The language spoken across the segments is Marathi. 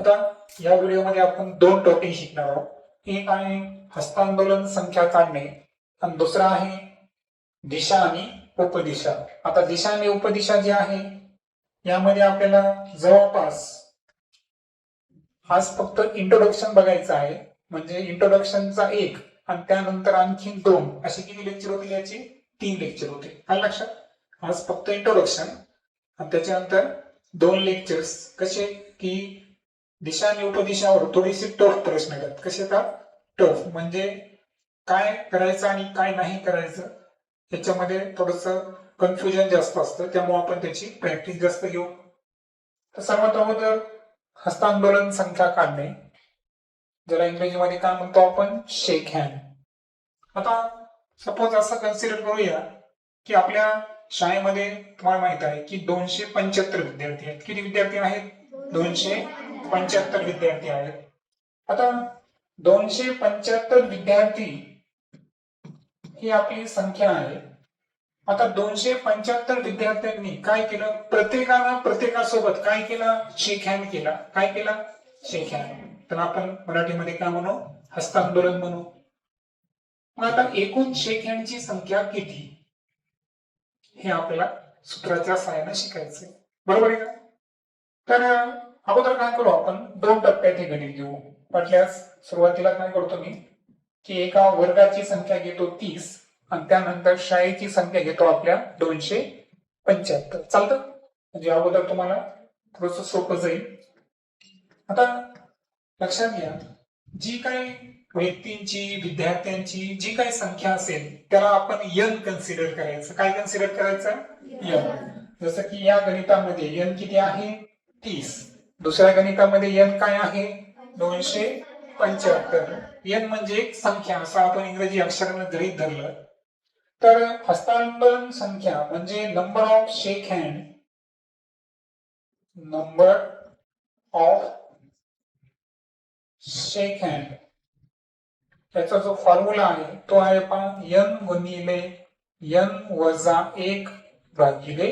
आता या व्हिडिओमध्ये आपण दोन टॉपिक शिकणार आहोत. एक आहे हस्तांदोलन संख्या काढणे आणि दुसरा आहे दिशा आणि उपदिशा. आता दिशा आणि उपदिशा जी आहे यामध्ये आपल्याला जवळपास आज फक्त इंट्रोडक्शन बघायचं आहे. म्हणजे इंट्रोडक्शनचा एक आणि त्यानंतर आणखी दोन. असे किती लेक्चर होते याचे? तीन लेक्चर होते काय लक्षात? आज फक्त इंट्रोडक्शन आणि त्याच्यानंतर दोन लेक्चर्स कसे? की दिशा आणि उपदिशावर थोडीशी टफ प्रश्न येतात कसे का? टफ म्हणजे काय करायचं आणि काय नाही करायचं याच्यामध्ये थोडस कन्फ्युजन जास्त असतं. त्यामुळे आपण त्याची प्रॅक्टिस जास्त घेऊ. तर सर्वात अगोदर हस्तांदोलन संख्या काढणे. ज्याला इंग्रजीमध्ये काय म्हणतो आपण? शेक हँड आता सपोज असं कन्सिडर करूया की आपल्या शाळेमध्ये तुम्हाला माहीत आहे की दोनशे पंच्याहत्तर विद्यार्थी आहेत. किती विद्यार्थी आहेत? दोनशे पंच्याहत्तर विद्यार्थी आहेत. आता दोनशे पंच्याहत्तर विद्यार्थी ही आपली संख्या आहे. आता दोनशे पंच्याहत्तर विद्यार्थ्यांनी काय केलं? प्रत्येकानं प्रत्येकासोबत काय केलं? शेक हँड केला. काय केला? शेक हँड तर आपण मराठीमध्ये काय म्हणू? हस्तांदोलन म्हणू. मग आता एकूण शेक हँडची संख्या किती? हे आपल्याला सूत्राच्या सहाय्याने शिकायचंय. बरोबर आहे का? तर अगोदर काय करू आपण? दोन टप्प्यात हे गणित घेऊ. म्हटल्यास सुरुवातीला काय करतो मी? की एका वर्गाची संख्या घेतो तीस आणि त्यानंतर शाळेची संख्या घेतो आपल्या दोनशे पंच्याहत्तर. चालतं? म्हणजे अगोदर तुम्हाला थोडस सोपं जाईल. आता लक्षात घ्या जी काही व्यक्तींची विद्यार्थ्यांची जी काही संख्या असेल त्याला आपण यन कन्सिडर करायचं. काय कन्सिडर करायचं? यन जसं की या गणितामध्ये यन किती आहे? तीस. दुसऱ्या गणितामध्ये यन काय आहे? दोनशे पंच्याहत्तर. यन म्हणजे एक संख्या असं आपण इंग्रजी अक्षरानं गृहित धरलं तर हस्तांतरण संख्या म्हणजे number of shake hand number of shake hand त्याचा जो फॉर्म्युला आहे तो आहे पहा यन गुणिले यन वजा एक भागिले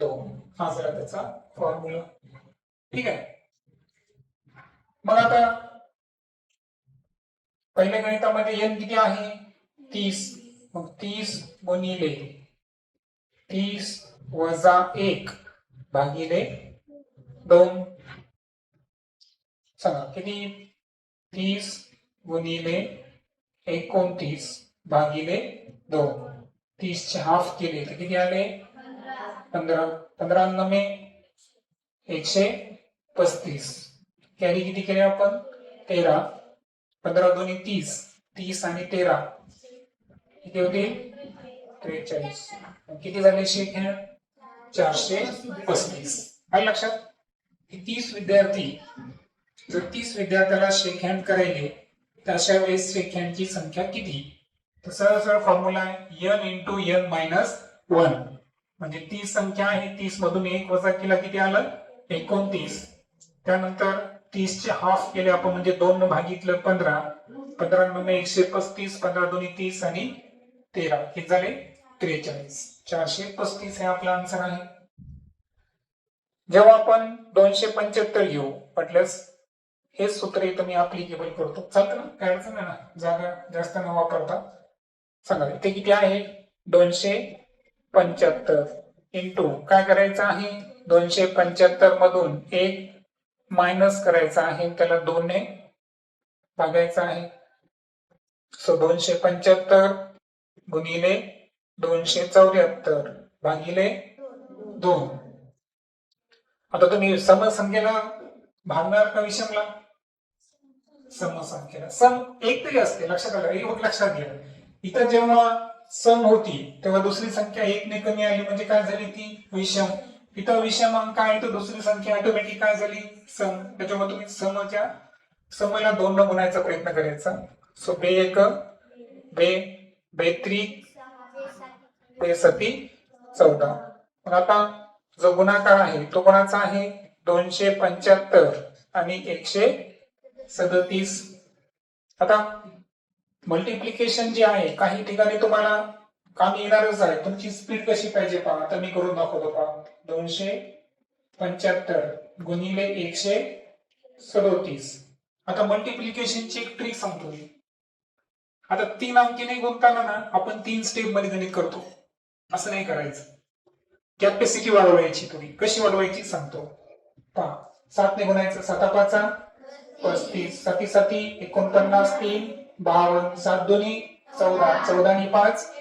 दोन. हा झाला त्याचा फॉर्म्युला ठीक आहे मग आता पहिल्या गणितामध्ये यन किती आहे? तीस. मग तीस गुणिले तीस वजा एक भागिले दोन. सांगा किती? तीस गुणिले एकोणतीस भागिले दोन. तीसचे हाफ़ केले तर किती आले? पंधरा. पंधरा नवे एकशे पस्तीस. कॅरी किती केले आपण? तेरा. पंधरा दोन्ही तीस. तीस आणि तेरा. किती होते? त्रेचाळीस. किती झाले शेख चारशे पस्तीस. काय लक्षात? की तीस विद्यार्थी जर तीस विद्यार्थ्याला शेक हँड करायले तर अशा वेळेस शेक हँडची संख्या किती? तर सरळ सरळ फॉर्म्युला आहे n into n minus one म्हणजे तीस संख्या आहे तीस मधून एक वजा केला किती आलं? एकोणतीस. त्यानंतर तीस चे हाफ केले आपण म्हणजे दोन भागितलं पंधरा. पंधरा नऊ एकशे पस्तीस पंधरा दोन्ही तीस आणि तेरा. हे झाले त्रेचाळीस. चारशे पस्तीस हे आपला आन्सर आहे. जेव्हा आपण दोनशे पंच्याहत्तर घेऊ म्हटल्यास हे सूत्र इथं मी अप्लिकेबल करतो. चालतं ना? काय अडचण नाही ना? जागा जास्त न वापरता. सांगा इथे किती आहे? दोनशे पंच्याहत्तर. इंटू काय करायचं आहे? दोनशे पंच्याहत्तर मधून एक मायनस करायचा आहे त्याला दोनने भागायचा आहे. सो दोनशे पंच्याहत्तर गुणिले दोनशे चौऱ्याहत्तर भागिले दोन. आता तुम्ही समसंख्येला भागणार का विषमला? समसंख्येला. सम एक तरी असते लक्षात आलं एक लक्षात घ्या. इथं जेव्हा सम होती तेव्हा दुसरी संख्या एक ने कमी आली म्हणजे काय झाली ती? विषम. इथं विषमांक आहे तर दुसरी संख्या ऑटोमॅटिक काय झाली? सम. त्याच्यामुळे तुम्ही समच्या समला दोन न गुणायचा प्रयत्न करायचा. सो बे एक बे बेत्री बे सती चौदा. पण आता जो गुणाकार आहे तो कोणाचा आहे? दोनशे पंच्याहत्तर आणि एकशे सदतीस. आता मल्टिप्लिकेशन जे आहे काही ठिकाणी तुम्हाला काम येणारच आहे तुमची स्पीड कशी पाहिजे पहा. आता मी करून दाखवतो पहा. दोनशे पंच्याहत्तर गुणिले एकशे सदोतीस. आता मल्टिप्लिकेशनची एक ट्रिक सांगतो मी. आता तीन अंकीने गुंतताना ना आपण तीन स्टेपमध्ये गणित करतो. असं नाही करायचं. कॅपॅसिटी वाढवायची तुम्ही. कशी वाढवायची सांगतो. पहा. सातने गुणायचं. साता पाचा पस्तीस. साती साती एकोणपन्नास तीन बावन्न सात दोन्ही चौदा. चौदा आणि पाच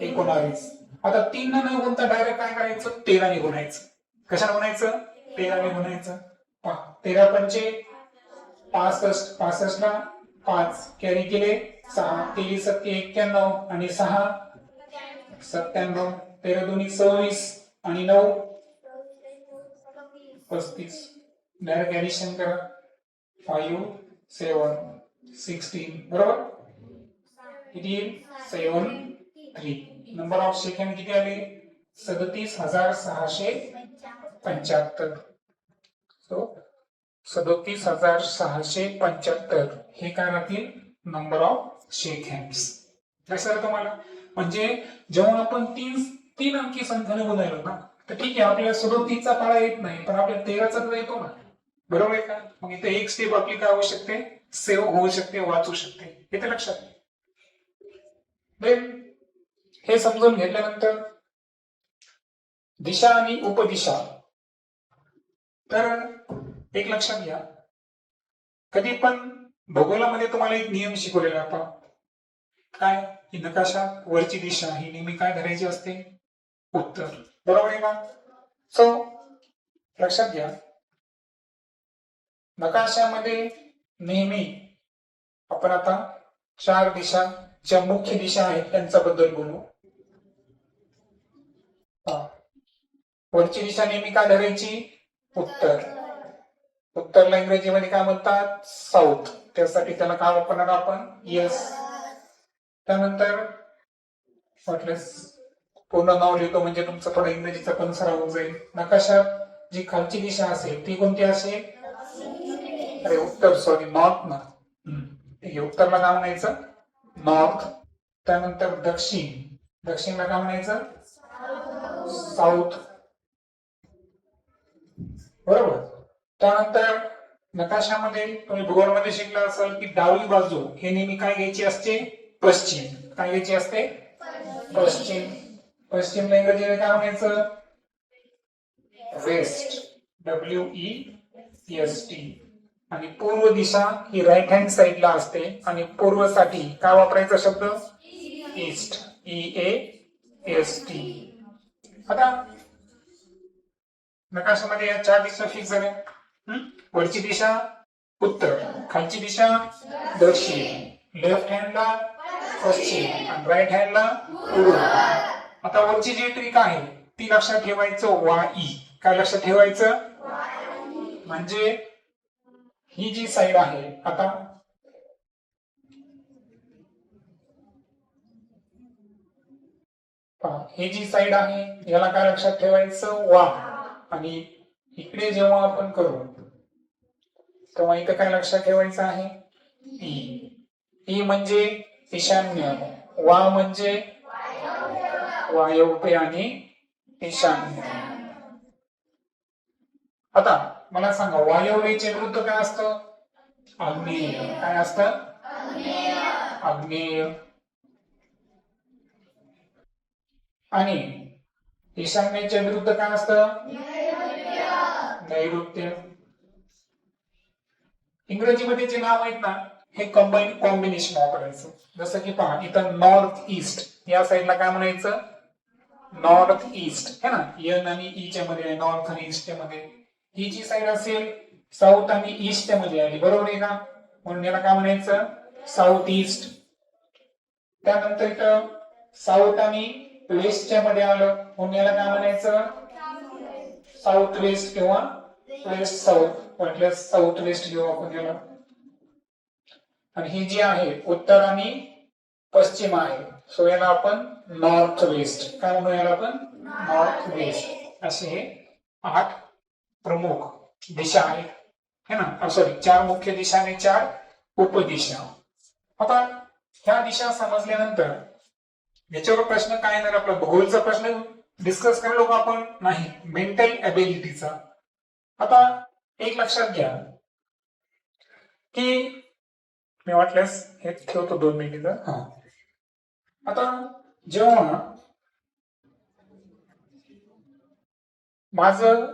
एकोणावीस. आता तीन न गुणता डायरेक्ट काय करायचं? तेराने गुणायचं. कशाला म्हणायचं तेराने गुणायचं. पहा तेरा पंचे पासष्ट पासष्ट ना पाच. कॅरी केले? सहा. तेवीस सत्ते एक्क्याण्णव आणि सहा. सत्त्याण्णव. तेरा दोन्ही सव्वीस आणि नऊ. पस्तीस. डायरेक्ट ऍडिशन करा. फाईव्ह सेवन सिक्स्टीन बरोबर? किती seven three number of second किती आले? सदतीस हजार सहाशे पंच्याहत्तर. सो सदतीस हजार सहाशे पंच्याहत्तर हे काय राहतील? नंबर ऑफ शेक हँड्स लक्षात तुम्हाला. म्हणजे जेव्हा आपण तीन तीन अंकी संख्याने बोलायलो ना तर ठीक आहे आपल्याला सदोतीसचा पाळा येत नाही पण आपल्याला तेराचा तर येतो ना. बरोबर आहे का? मग इथे एक स्टेप आपली काय होऊ शकते? सेव्ह होऊ शकते वाचू शकते. येते लक्षात देन हे समजून घेतल्यानंतर दिशा आणि उपदिशा. तर एक लक्षात घ्या. कधी पण भूगोलामध्ये तुम्हाला एक नियम शिकवलेला आपण. काय? की नकाशा वरची दिशा ही नेहमी काय धरायची असते? उत्तर. बरोबर आहे का? सो लक्षात घ्या. नकाशामध्ये नेहमी आपण आता चार दिशा ज्या मुख्य दिशा आहेत त्यांच्याबद्दल बोलू हा. वरची दिशा नेहमी काय धरायची? उत्तर. उत्तरला इंग्रजीमध्ये काय म्हणतात? साऊथ त्यासाठी त्याला काय वापरणार आपण? यस त्यानंतर म्हटल्यास पूर्ण नाव लिहितो म्हणजे तुमचं थोडं इंग्रजीचा पण सराव होऊन जाईल. नकाशात जी खालची दिशा असेल ती कोणती असेल? अरे उत्तर सॉरी नॉर्थ ना. हम्म. उत्तरला काय म्हणायचं? नॉर्थ त्यानंतर दक्षिण. दक्षिणला काय म्हणायचं? साऊथ बरोबर. त्यानंतर नकाशामध्ये तुम्ही भूगोलमध्ये शिकला असाल की डावी बाजू हे नेहमी काय घ्यायची असते? पश्चिम. काय घ्यायची असते? पश्चिम. पश्चिमला इंग्रजीने काय म्हणायचं? West W E S T आणि पूर्व दिशा ही राईट हँड साईडला असते. आणि पूर्वसाठी काय वापरायचा शब्द? East E A S T आता नकाशामध्ये या चार दिशा फिक्स झाल्या वरची दिशा उत्तर. खालची दिशा दक्षिण. लेफ्ट हँडला पश्चिम आणि राईट हँडला पूर्व आता वरची जी ट्रिक आहे ती लक्षात ठेवायचं वाई. काय लक्षात ठेवायचं? म्हणजे ही जी साईड आहे आता हे ही जी साईड आहे याला काय लक्षात ठेवायचं? वा आणि इकडे जेव्हा आपण करू तेव्हा इथं काय लक्षात ठेवायचं आहे? ई. ई म्हणजे ईशान्य वा म्हणजे वायव्य आणि ईशान्य. आता मला सांगा वायव्यचे विरुद्ध काय असतं? आग्नेय. काय असतं? आग्नेय. आणि ईशान्येच्या विरुद्ध काय असतं? नैऋत्य. इंग्रजीमध्ये जे नाव आहेत ना हे कंबाईन कॉम्बिनेशन वापरायचं जसं की पहा इथं नॉर्थ ईस्ट या साईडला काय म्हणायचं? नॉर्थ ईस्ट है ना? यन आणि e ईच्या मध्ये आहे नॉर्थ आणि ईस्टच्या मध्ये. ही जी साईड असेल साऊथ आणि ईस्टच्या मध्ये आली. बरोबर आहे का? म्हणून याला काय म्हणायचं? साऊथ ईस्ट त्यानंतर इथं साऊथ आणि वेस्टच्या मध्ये आलं. म्हणून याला काय म्हणायचं? साऊथ वेस्ट किंवा वेस्ट साऊथ म्हटलं साऊथ वेस्ट घेऊ आपण याला. आणि ही जी आहे उत्तर आणि पश्चिम आहे. सो याला आपण नॉर्थ वेस्ट काय म्हणू याला आपण? नॉर्थ वेस्ट असे हे आठ प्रमुख दिशा आहेत. है ना? सॉरी चार मुख्य दिशा आणि चार उपदिशा. आता ह्या दिशा समजल्यानंतर याच्यावर प्रश्न काय येणार? आपला भूगोलचा प्रश्न डिस्कस करलो का आपण. नाही मेंटल अबिलिटीचा आता एक लक्षात घ्या. की मी वाटल्यास हे ठेवतो दोन मिनिटं. हा. आता जेव्हा माझं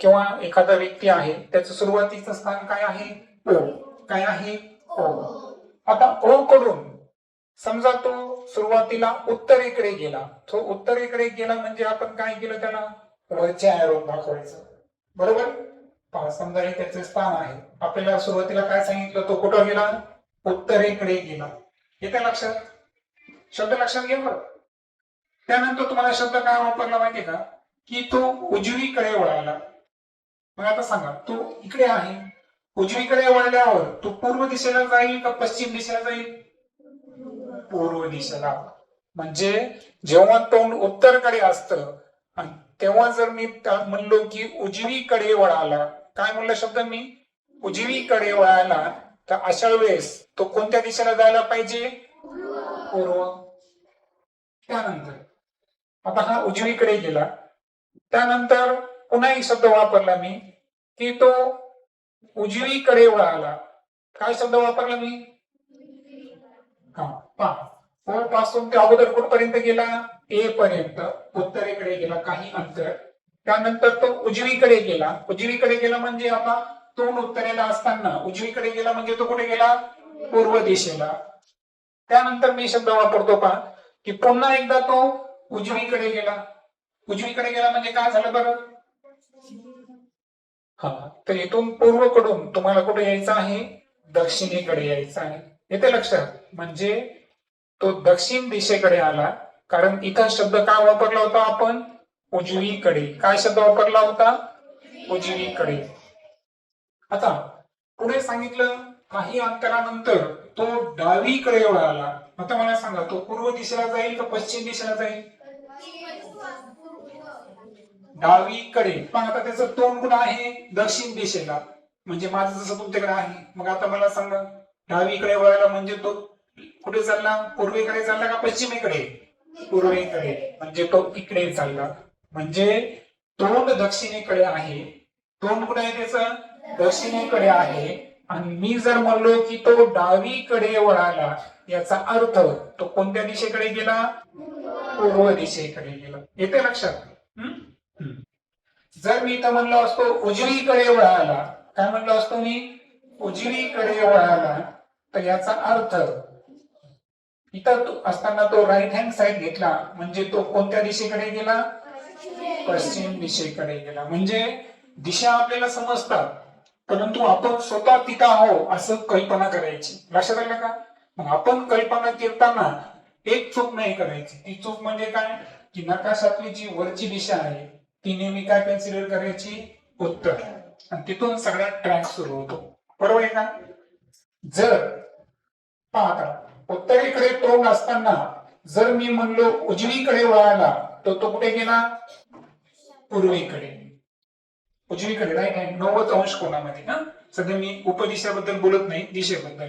किंवा एखादा व्यक्ती आहे त्याचं सुरुवातीचं स्थान काय आहे? ओ काय आहे? ओ आता ओ कडून समजा तो सुरुवातीला उत्तरेकडे गेला. तो उत्तरेकडे गेला म्हणजे आपण काय केलं त्याला? वरच्या ऍरो दाखवायचं. बरोबर? पहा समजा हे त्याचे स्थान आहे. आपल्याला सुरुवातीला काय सांगितलं? तो कुठं गेला? उत्तरेकडे गेला. येते लक्षात? शब्द लक्षात घ्या बरं. त्यानंतर तुम्हाला शब्द काय वापरला माहितीये का? की तो उजवीकडे वळाला. मग आता सांगा तो इकडे आहे. उजवीकडे वळल्यावर तो पूर्व दिशेला जाईल का पश्चिम दिशेला जाईल? पूर्व दिशेला म्हणजे जेव्हा तोंड उत्तरकडे असतं तेव्हा जर मी म्हणलो की उजवीकडे वळाला काय म्हणलं शब्द मी? उजवीकडे वळाला तर अशा वेळेस तो कोणत्या दिशेला जायला पाहिजे? पूर्व. त्यानंतर आता हा उजवीकडे गेला. त्यानंतर पुन्हा एक शब्द वापरला मी की तो उजवीकडे वळाला. काय शब्द वापरला मी? हा. पहा ओ पासून ते अगोदर कुठपर्यंत गेला? ए पर्यंत. उत्तरेकडे गेला काही अंतर. त्यानंतर तो उजवीकडे गेला. उजवीकडे गेला म्हणजे आता तोंड उत्तरेला असताना. उजवीकडे गेला म्हणजे तो कुठे गेला? पूर्व दिशेला. त्यानंतर मी शब्द वापरतो पहा की पुन्हा एकदा तो उजवीकडे गेला. उजवीकडे गेला म्हणजे काय झालं बरं? हा तर इथून पूर्वकडून तुम्हाला कुठे यायचं आहे? दक्षिणेकडे यायचं आहे. येते लक्षात. म्हणजे तो दक्षिण दिशेकडे आला. कारण इथं शब्द काय वापरला होता आपण? उजवीकडे. काय शब्द वापरला होता? उजवीकडे. आता पुढे सांगितलं काही अंतरानंतर तो डावीकडे वळाला आता मला सांगा तो पूर्व दिशेला जाईल का पश्चिम दिशेला जाईल? डावीकडे. पण आता त्याचं तोंड कुठं आहे दक्षिण दिशेला. म्हणजे माझं जसं तुमच्याकडे आहे. मग आता मला सांगा डावीकडे वळायला म्हणजे तो कुठे चालला? पूर्वेकडे चालला का पश्चिमेकडे? पूर्वेकडे. म्हणजे तो इकडे चालला. म्हणजे तोंड दक्षिणेकडे आहे. तोंड कुठे आहे त्याचं? दक्षिणेकडे आहे. आणि मी जर म्हणलो की तो डावीकडे वळाला याचा अर्थ तो कोणत्या दिशेकडे गेला? पूर्व दिशेकडे गेला. येते लक्षात? हम्म? हम्म. जर मी इथं म्हणलो असतो उजवीकडे वळाला काय म्हणलो असतो मी? उजवीकडे वळाला तर याचा अर्थ इथं तो- असताना तो राईट हँड साईड घेतला. म्हणजे तो कोणत्या दिशेकडे गेला? पश्चिम दिशेकडे गेला. म्हणजे दिशा आपल्याला समजतात. परंतु आपण स्वतः तिथं आहो असं कल्पना करायची. लक्षात आलं का? मग आपण कल्पना करताना एक चूक नाही करायची. ती चूक म्हणजे काय? की नकाशातली जी वरची दिशा आहे ती नेहमी काय कन्सिडर करायची? उत्तर. आणि तिथून सगळ्यात ट्रॅक सुरू होतो. बरोबर आहे का? जर पाहता उत्तरेकडे तोंड असताना जर मी म्हणलो उजवीकडे वळाला तर तो कुठे गेला? पूर्वीकडे. उजवीकडे नाही नाही नव्वद अंश कोणामध्ये ना? सध्या मी उपदिशाबद्दल बोलत नाही दिशेबद्दल.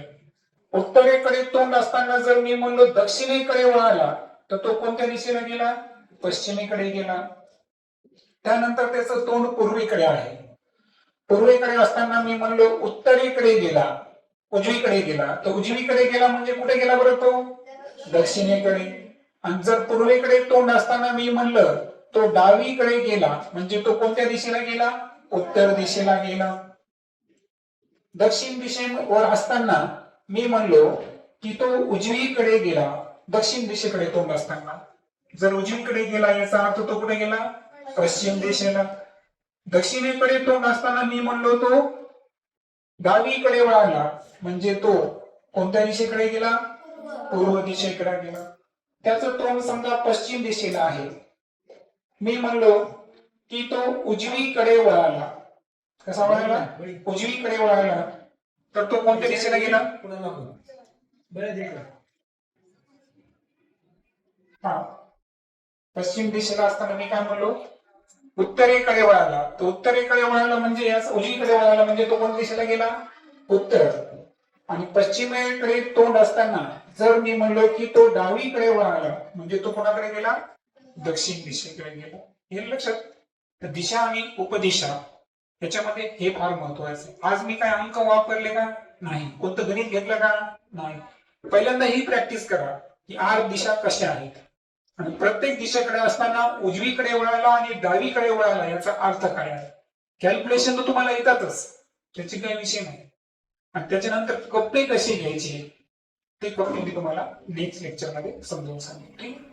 उत्तरेकडे तोंड असताना जर मी म्हणलो दक्षिणेकडे वळाला तर तो कोणत्या दिशेला गेला? पश्चिमेकडे गेला. त्यानंतर त्याचं तोंड पूर्वेकडे आहे. पूर्वेकडे असताना मी म्हणलो उत्तरेकडे गेला. उजवीकडे गेला. तर उजवीकडे गेला म्हणजे कुठे गेला बरं तो? दक्षिणेकडे. आणि जर पूर्वेकडे तोंड असताना मी म्हणलं तो डावीकडे गेला. म्हणजे तो कोणत्या दिशेला गेला? उत्तर दिशेला गेला. दक्षिण दिशेवर असताना मी म्हणलो की तो उजवीकडे गेला. दक्षिण दिशेकडे तोंड असताना. जर उजवीकडे गेला याचा अर्थ तो कुठे गेला? पश्चिम दिशेला. दक्षिणेकडे तोंड असताना मी म्हणलो तो डावीकडे वळाला म्हणजे तो कोणत्या दिशेकडे गेला? पूर्व दिशेकडे गेला. त्याचं तोंड समजा पश्चिम दिशेला आहे. मी म्हणलो की तो उजवीकडे वळाला. कसा वळाला? उजवीकडे वळाला. तर तो कोणत्या दिशेला गेला? हा. पश्चिम दिशेला असताना मी काय म्हणलो? उत्तरेकडे वळाला. तो उत्तरेकडे वळाला म्हणजे याच उजवीकडे वळाला म्हणजे तो कोणत्या दिशेला गेला? उत्तर. आणि पश्चिमेकडे तोंड असताना जर मी म्हणलो की तो डावीकडे वळाला म्हणजे तो कोणाकडे गेला? दक्षिण दिशेकडे गेला. हे लक्षात. तर दिशा आणि उपदिशा याच्यामध्ये हे फार महत्त्वाचे. आज मी काय अंक वापरले का? नाही. कोणतं गणित घेतलं का? नाही. पहिल्यांदा ही प्रॅक्टिस करा की आर दिशा कशा आहेत? प्रत्येक दिशेकडे असताना उजवीकडे वळाला आणि डावीकडे वळाला याचा अर्थ काय आहे? कॅल्क्युलेशन तर तुम्हाला येतातच. त्याची काही विषय नाही. आणि त्याच्यानंतर कप्पे कसे घ्यायचे? ते कप्पे मी तुम्हाला नेक्स्ट लेक्चरमध्ये समजावून सांगेन. ठीक?